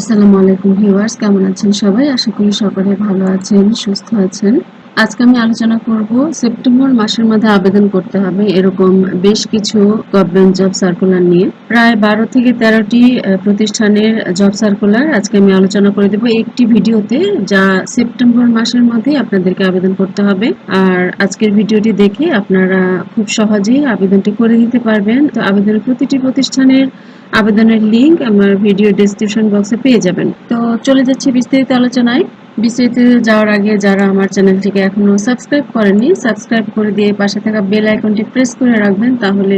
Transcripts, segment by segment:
আসসালামু আলাইকুম ভিউয়ার্স, কেমন আছেন সবাই? আশা করি সকলে ভালো আছেন, সুস্থ আছেন। আজকে আমি আলোচনা করব সেপ্টেম্বর মাসের মধ্যে আবেদন করতে হবে এরকম বেশ কিছু গভর্নমেন্ট জব সার্কুলার নিয়ে। প্রায় বারো থেকে তেরোটি প্রতিষ্ঠানের জব সার্কুলার আজকে আমি আলোচনা করে দেব একটি ভিডিওতে, যা সেপ্টেম্বর মাসের মধ্যে আপনাদেরকে আবেদন করতে হবে। আর আজকের ভিডিওটি দেখে আপনারা খুব সহজেই আবেদনটি করে দিতে পারবেন। তো আবেদনের প্রতিটি প্রতিষ্ঠানের আবেদনের লিংক আমার ভিডিও ডেসক্রিপশন বক্সে পেয়ে যাবেন। তো চলে যাচ্ছি বিস্তারিত আলোচনায়। বিস্তারিত যাওয়ার আগে যারা আমার চ্যানেলটিকে এখনও সাবস্ক্রাইব করেননি সাবস্ক্রাইব করে দিয়ে পাশে থাকা বেল আইকনটি প্রেস করে রাখবেন, তাহলে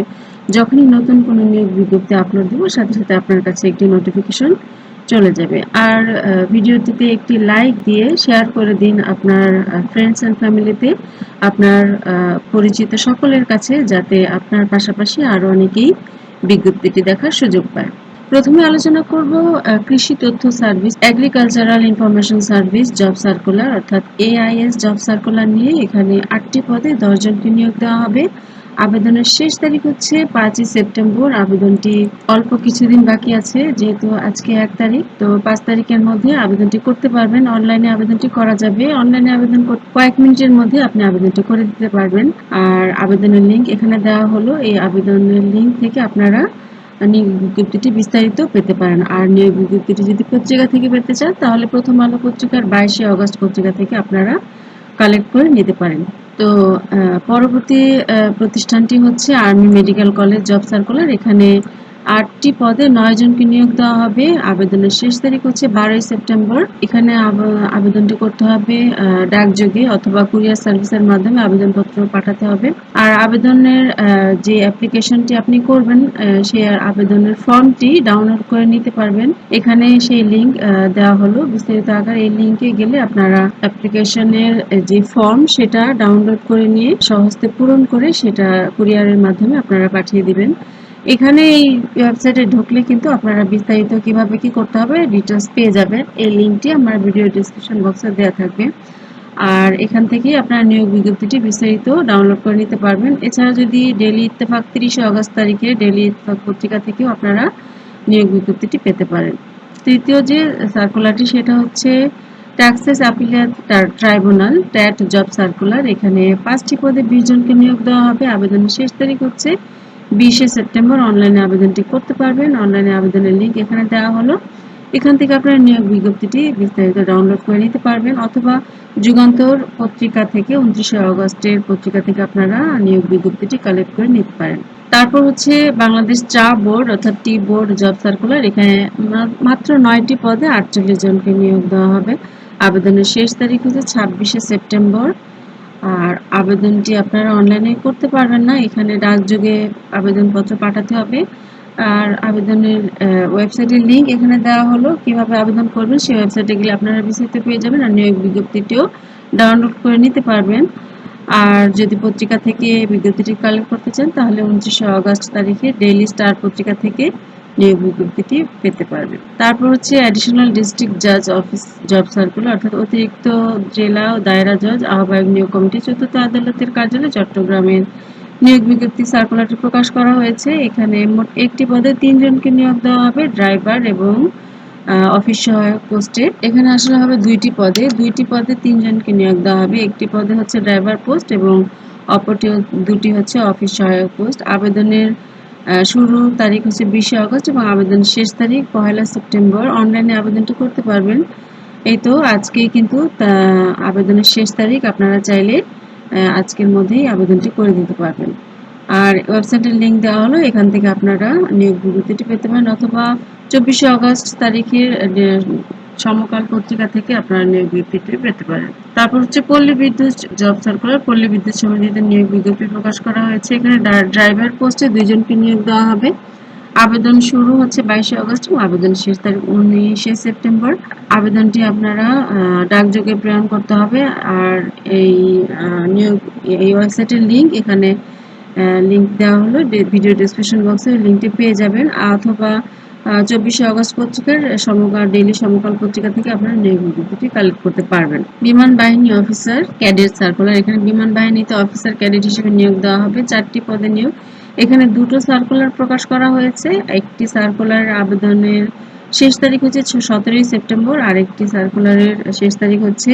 যখনই নতুন কোনো নিয়োগ বিজ্ঞপ্তি আপলোড দেবো, সাথে সাথে আপনার কাছে একটি নোটিফিকেশন চলে যাবে। আর ভিডিওটিতে একটি লাইক দিয়ে শেয়ার করে দিন আপনার ফ্রেন্ডস অ্যান্ড ফ্যামিলিতে আপনার পরিচিত সকলের কাছে, যাতে আপনার পাশাপাশি আরও অনেকেই বিজ্ঞপ্তিটি দেখার সুযোগ পায়। প্রথমে আলোচনা করব কৃষি তথ্য service agricultural information service job circular অর্থাৎ এআইএস জব সার্কুলার নিয়ে এখানে আটটি পদে দশজনকে নিয়োগ দেওয়া হবে। আবেদনের শেষ তারিখ হচ্ছে পাঁচই সেপ্টেম্বর। আবেদনটি অল্প কিছুদিন বাকি আছে, যেহেতু আজকে এক তারিখ। তো পাঁচ তারিখের মধ্যে আবেদনটি করতে পারবেন। অনলাইনে আবেদনটি করা যাবে। অনলাইনে আবেদন কয়েক মিনিটের মধ্যে আপনি আবেদনটি করে দিতে পারবেন। আর আবেদনের লিঙ্ক এখানে দেওয়া হলো। এই আবেদনের লিঙ্ক থেকে আপনারা নিয়োগ বিজ্ঞপ্তিটি বিস্তারিত পেতে পারেন। আর নিয়োগ বিজ্ঞপ্তিটি যদি পত্রিকা থেকে পেতে চান, তাহলে প্রথম আলো পত্রিকার বাইশে অগস্ট পত্রিকা থেকে আপনারা কালেক্ট করে নিতে পারেন। তো পরবর্তী প্রতিষ্ঠানটি হচ্ছে army medical college job circular এখানে আটটি পদে নয় জনকে নিয়োগ দেওয়া হবে। আবেদনের শেষ তারিখ হচ্ছে বারোই সেপ্টেম্বর। এখানে আবেদনটি করতে হবে ডাকযোগে অথবা কুরিয়ার সার্ভিসের মাধ্যমে আবেদনপত্র পাঠাতে হবে। আর আবেদনের যে অ্যাপ্লিকেশনটি আপনি করবেন সেই আবেদনের ফর্মটি ডাউনলোড করে নিতে পারবেন। এখানে সেই লিঙ্ক দেওয়া হলো। বিস্তারিত আকার এই লিঙ্কে গেলে আপনারা অ্যাপ্লিকেশনের যে ফর্ম, সেটা ডাউনলোড করে নিয়ে সহজতে পূরণ করে সেটা কুরিয়ারের মাধ্যমে আপনারা পাঠিয়ে দিবেন। এখানে এই ওয়েবসাইটে ঢুকলে কিন্তু আপনারা বিস্তারিত কীভাবে কি করতে হবে ডিটেলস পেয়ে যাবেন। এই লিঙ্কটি আমার ভিডিও ডিসক্রিপশন বক্সে দেওয়া থাকবে। আর এখান থেকে আপনারা নিয়োগ বিজ্ঞপ্তিটি বিস্তারিত ডাউনলোড করে নিতে পারবেন। এছাড়া যদি ডেলি ইত্তেফাক তিরিশে অগস্ট তারিখে ডেলি ইত্তেফাক পত্রিকা থেকেও আপনারা নিয়োগ বিজ্ঞপ্তিটি পেতে পারেন। তৃতীয় যে সার্কুলারটি সেটা হচ্ছে taxes appellate tribunal TAT job circular এখানে পাঁচটি পদে বিশ জনকে নিয়োগ দেওয়া হবে। আবেদনের শেষ তারিখ হচ্ছে বিশে সেপ্টেম্বর অনলাইনে আবেদনটি করতে পারবেন। অনলাইনে আবেদনের লিঙ্ক এখানে দেওয়া হলো। এখান থেকে আপনারা নিয়োগ বিজ্ঞপ্তিটি বিস্তারিত ডাউনলোড করে নিতে পারবেন অথবা যুগান্তর পত্রিকা থেকে উনত্রিশে অগস্টের পত্রিকা থেকে আপনারা নিয়োগ বিজ্ঞপ্তিটি কালেক্ট করে নিতে পারেন। তারপর হচ্ছে বাংলাদেশ চা বোর্ড অর্থাৎ টি বোর্ড জব সার্কুলার এখানে মাত্র নয়টি পদে আটচল্লিশ জনকে নিয়োগ দেওয়া হবে। আবেদনের শেষ তারিখ হচ্ছে ছাব্বিশে সেপ্টেম্বর। আর আবেদনটি আপনারা অনলাইনে করতে পারবেন না। এখানে ডাকযোগে আবেদনপত্র পাঠাতে হবে। আর আবেদনের ওয়েবসাইটের লিঙ্ক এখানে দেওয়া হলো। কীভাবে আবেদন করবেন সেই ওয়েবসাইটে গেলে আপনারা বিস্তারিত পেয়ে যাবেন আর নিয়োগ বিজ্ঞপ্তিটিও ডাউনলোড করে নিতে পারবেন। আর যদি পত্রিকা থেকে বিজ্ঞপ্তিটি কালেক্ট করতে চান, তাহলে উনত্রিশে আগস্ট তারিখে ডেইলি স্টার পত্রিকা থেকে নিয়োগ বিজ্ঞপ্তিটি পেতে পারবে তারপর হচ্ছে অ্যাডিশনাল ডিস্ট্রিক্ট জাজ অফিস জব সার্কুলার অর্থাৎ অতিরিক্ত জেলা ও দায়রা জজ আহ্বায়ক নিয়োগ কমিটি চতুর্থ আদালতের কার্যালয় চট্টগ্রামের নিয়োগ বিজ্ঞপ্তি সার্কুলারটি প্রকাশ করা হয়েছে। এখানে মোট একটি পদে তিনজনকে নিয়োগ দেওয়া হবে ড্রাইভার এবং অফিস সহায়ক পোস্টে। এখানে আসলে হবে দুইটি পদে। দুইটি পদে তিনজনকে নিয়োগ দেওয়া হবে। একটি পদে হচ্ছে ড্রাইভার পোস্ট এবং অপরটি দুটি হচ্ছে অফিস সহায়ক পোস্ট আবেদনের শুরু তারিখ হচ্ছে বিশে আগস্ট এবং আবেদন শেষ তারিখ পহেলা সেপ্টেম্বর। অনলাইনে আবেদনটি করতে পারবেন। এই তো, আজকেই কিন্তু আবেদনের শেষ তারিখ। আপনারা চাইলে আজকের মধ্যেই আবেদনটি করে দিতে পারবেন। আর ওয়েবসাইটের লিঙ্ক দেওয়া হলো, এখান থেকে আপনারা নিয়োগ বিজ্ঞপ্তিটি পেতে পারেন অথবা চব্বিশে আগস্ট তারিখের সমকাল পত্রিকা থেকে আপনারা নিয়োগ বিজ্ঞপ্তি পেতে পারেন। তারপর হচ্ছে পল্লী বিদ্যুৎ জব সার্কুলার, পল্লী বিদ্যুৎ সমিতিতে নিয়োগ বিজ্ঞপ্তি প্রকাশ করা হয়েছে। এখানে ড্রাইভার পোস্টে দুইজনকে নিয়োগ দেওয়া হবে। আবেদন শুরু হচ্ছে বাইশে আগস্ট এবং আবেদন শেষ তারিখ উনিশে সেপ্টেম্বর। আবেদনটি আপনারা ডাকযোগে প্রেরণ করতে হবে। আর এই নিয়োগ, এই ওয়েবসাইটের লিঙ্ক এখানে লিঙ্ক দেওয়া হলো। ভিডিও ডিসক্রিপশন বক্সে লিঙ্কটি পেয়ে যাবেন। অথবা চব্বিশে অগস্ট পত্রিকার সমকাল ডেইলি সমকাল পত্রিকা থেকে আপনারা নিয়োগ বিজ্ঞপ্তিটি কালেক্ট করতে পারবেন। বিমান বাহিনী অফিসার ক্যাডেট সার্কুলার এখানে বিমান বাহিনীতে অফিসার ক্যাডেট হিসেবে নিয়োগ দেওয়া হবে। চারটি পদে নিয়োগ। এখানে দুটো সার্কুলার প্রকাশ করা হয়েছে। একটি সার্কুলার আবেদনের শেষ তারিখ হচ্ছে সতেরোই সেপ্টেম্বর আর একটি সার্কুলারের শেষ তারিখ হচ্ছে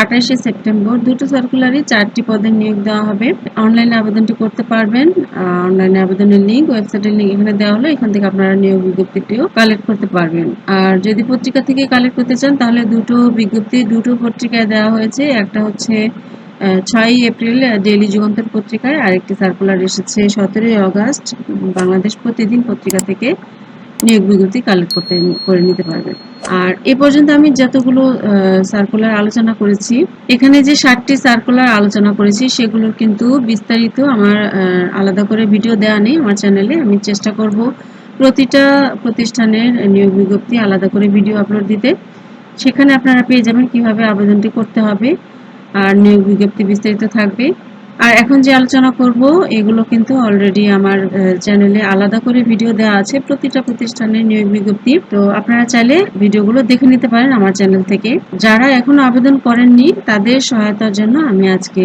আঠাশে সেপ্টেম্বর। দুটো সার্কুলারই চারটি পদে নিয়োগ দেওয়া হবে। অনলাইনে আবেদনটি করতে পারবেন। অনলাইনে আবেদনের লিঙ্ক ওয়েবসাইটের লিঙ্ক এখানে দেওয়া হলো। এখান থেকে আপনারা নিয়োগ বিজ্ঞপ্তিটিও কালেক্ট করতে পারবেন। আর যদি পত্রিকা থেকে কালেক্ট করতে চান, তাহলে দুটো বিজ্ঞপ্তি, দুটো পত্রিকায় দেওয়া হয়েছে। একটা হচ্ছে ছয়ই এপ্রিল ডেইলি যুগান্তর পত্রিকায়। আরেকটি সার্কুলার এসেছে সতেরোই অগাস্ট বাংলাদেশ প্রতিদিন পত্রিকা থেকে নিয়োগ বিজ্ঞপ্তি কালেক্ট করতে, করে নিতে পারবেন আর এ পর্যন্ত আমি যতগুলো সার্কুলার আলোচনা করেছি, এখানে যে ষাটটি সার্কুলার আলোচনা করেছি, সেগুলোর কিন্তু বিস্তারিত আমার আলাদা করে ভিডিও দেওয়া নেই আমার চ্যানেলে আমি চেষ্টা করব প্রতিটা প্রতিষ্ঠানের নিয়োগ বিজ্ঞপ্তি আলাদা করে ভিডিও আপলোড দিতে। সেখানে আপনারা পেয়ে যাবেন কীভাবে আবেদনটি করতে হবে। আর নিয়োগ বিজ্ঞপ্তি বিস্তারিত থাকবে। আর এখন যে আলোচনা করব, এগুলো কিন্তু অলরেডি আমার চ্যানেলে আলাদা করে ভিডিও দেওয়া আছে প্রতিটা প্রতিষ্ঠানের নিয়োগ বিজ্ঞপ্তি। তো আপনারা চাইলে ভিডিওগুলো দেখে নিতে পারেন আমার চ্যানেল থেকে। যারা এখনও আবেদন করেননি, তাদের সহায়তার জন্য আমি আজকে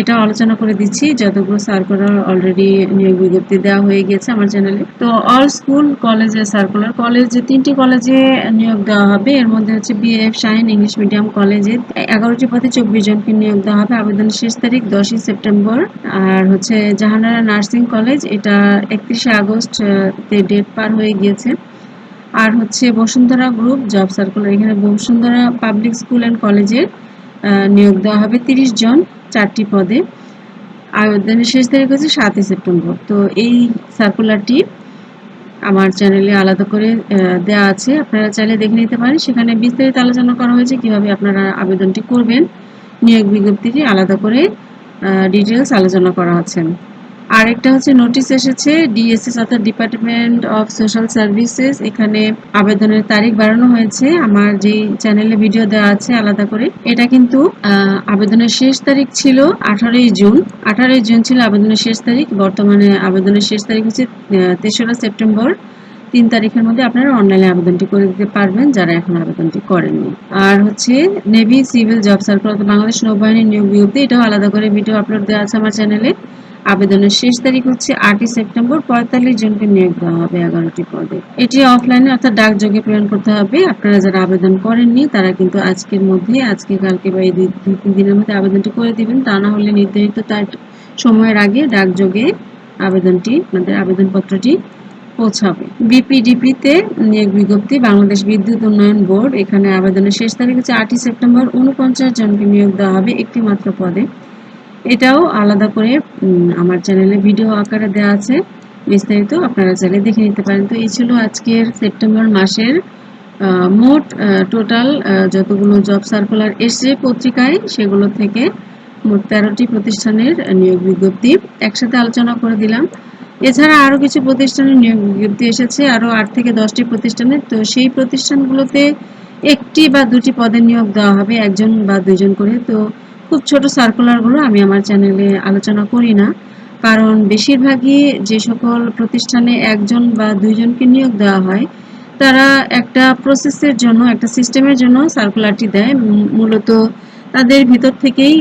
এটা আলোচনা করে দিচ্ছি, যতগুলো সার্কুলার অলরেডি নিয়োগ বিজ্ঞপ্তি দেওয়া হয়ে গেছে আমার চ্যানেলে তো অল স্কুল কলেজে সার্কুলার কলেজে তিনটি কলেজে নিয়োগ দেওয়া হবে, এর মধ্যে হচ্ছে বিএফ শাহিন ইংলিশ মিডিয়াম কলেজে এগারোটি পদে চব্বিশ জনকে নিয়োগ দেওয়া হবে আবেদনের শেষ তারিখ দশই সেপ্টেম্বর। আর হচ্ছে জাহানারা নার্সিং কলেজ, এটা একত্রিশে আগস্ট ডেট পার হয়ে গিয়েছে। আর হচ্ছে বসুন্ধরা গ্রুপ জব সার্কুলার এখানে বসুন্ধরা পাবলিক স্কুল অ্যান্ড কলেজের নিয়োগ দেওয়া হবে তিরিশ জন। চারটি পদে। আবেদনের শেষ তারিখ হচ্ছে সাতই সেপ্টেম্বর। তো এই সার্কুলারটি আমার চ্যানেলে আলাদা করে দেওয়া আছে। আপনারা চাইলে দেখে নিতে পারেন। সেখানে বিস্তারিত আলোচনা করা হয়েছে কীভাবে আপনারা আবেদনটি করবেন। নিয়োগ বিজ্ঞপ্তিটি আলাদা করে ডিটেলস আলোচনা করা আছে আরেকটা হচ্ছে নোটিশ এসেছে ডিএসএস অর্থাৎ ডিপার্টমেন্ট অফ সোশ্যাল সার্ভিসেস এখানে আবেদনের তারিখ বাড়ানো হয়েছে। আমার যে চ্যানেলে ভিডিও দেওয়া আছে, আলাদা করে। এটা কিন্তু আবেদনের শেষ তারিখ ছিল আঠারোই জুন। আঠারোই জুন ছিল আবেদনের শেষ তারিখ। বর্তমানে আবেদনের শেষ তারিখ হচ্ছে তেসরা সেপ্টেম্বর। তিন তারিখের মধ্যে আপনারা অনলাইনে আবেদনটি করে দিতে পারবেন, যারা এখন আবেদনটি করেননি। আর হচ্ছে navy civil job circular Bangladesh নৌবাহিনীর নিয়োগ বিজ্ঞপ্তি, এটাও আলাদা করে ভিডিও আপলোড দেওয়া আছে আমার চ্যানেলে আবেদনের শেষ তারিখ হচ্ছে আটই সেপ্টেম্বর, পঁয়তাল্লিশ জনকে নিয়োগ দেওয়া হবে এগারোটি পদে। এটি অফলাইনে অর্থাৎ ডাকযোগে প্রেরণ করতে হবে। আপনারা যারা আবেদন করেননি, তারা কিন্তু আজকের মধ্যে, আজকে, কালকে বা এই দুই তিন দিনের মধ্যে আবেদনটি করে দিবেন। তা না হলে নির্ধারিত তার সময়ের আগে ডাকযোগে আবেদনটি, আপনাদের আবেদনপত্রটি পৌঁছাবে। বিপিডিপিতে নিয়োগ বিজ্ঞপ্তি, বাংলাদেশ বিদ্যুৎ উন্নয়ন বোর্ড। এখানে আবেদনের শেষ তারিখ হচ্ছে আটই সেপ্টেম্বর। উনপঞ্চাশ জনকে নিয়োগ দেওয়া হবে একটি মাত্র পদে। এটাও আলাদা করে আমার চ্যানেলে ভিডিও আকারে দেওয়া আছে। বিস্তারিত আপনারা চাইলে দেখে নিতে পারেন। তো এই ছিল আজকের সেপ্টেম্বর মাসের মোট টোটাল যতগুলো জব সার্কুলার এসছে পত্রিকায়, সেগুলো থেকে মোট তেরোটি প্রতিষ্ঠানের নিয়োগ বিজ্ঞপ্তি একসাথে আলোচনা করে দিলাম। এছাড়া আরও কিছু প্রতিষ্ঠানের নিয়োগ বিজ্ঞপ্তি এসেছে, আরও আট থেকে দশটি প্রতিষ্ঠানের। তো সেই প্রতিষ্ঠানগুলোতে একটি বা দুটি পদের নিয়োগ দেওয়া হবে, একজন বা দুজন করে। তো খুব ছোট সার্কুলারগুলো আমি আমার চ্যানেলে আলোচনা করি না। কারণ বেশিরভাগই যে সকল প্রতিষ্ঠানে একজন বা দুইজনকে নিয়োগ দেওয়া হয়, তারা একটা প্রসেসের জন্য, একটা সিস্টেমের জন্য সার্কুলারটি দেয়। মূলত তাদের ভিতর থেকেই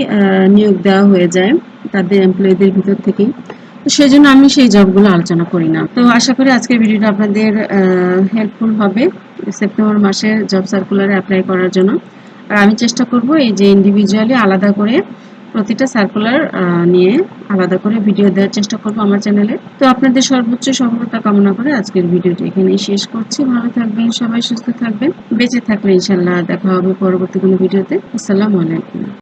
নিয়োগ দেওয়া হয়ে যায়, তাদের এমপ্লয়ীদের ভিতর থেকেই। তো সেই জন্য আমি সেই জবগুলো আলোচনা করি না। তো আশা করি আজকের ভিডিওটা আপনাদের হেল্পফুল হবে। সেপ্টেম্বর মাসে জব সার্কুলারে অ্যাপ্লাই করার জন্য। আর আমি চেষ্টা করব এই যে ইন্ডিভিজুয়ালি আলাদা করে প্রতিটা সার্কুলার নিয়ে আলাদা করে ভিডিও দেওয়ার চেষ্টা করব আমার চ্যানেলে তো আপনাদের সর্বোচ্চ সফলতা কামনা করে আজকের ভিডিওটি এখানেই শেষ করছি। ভালো থাকবেন সবাই, সুস্থ থাকবেন, বেঁচে থাকলে ইনশাল্লাহ দেখা হবে পরবর্তী কোনো ভিডিওতে আসসালামু আলাইকুম।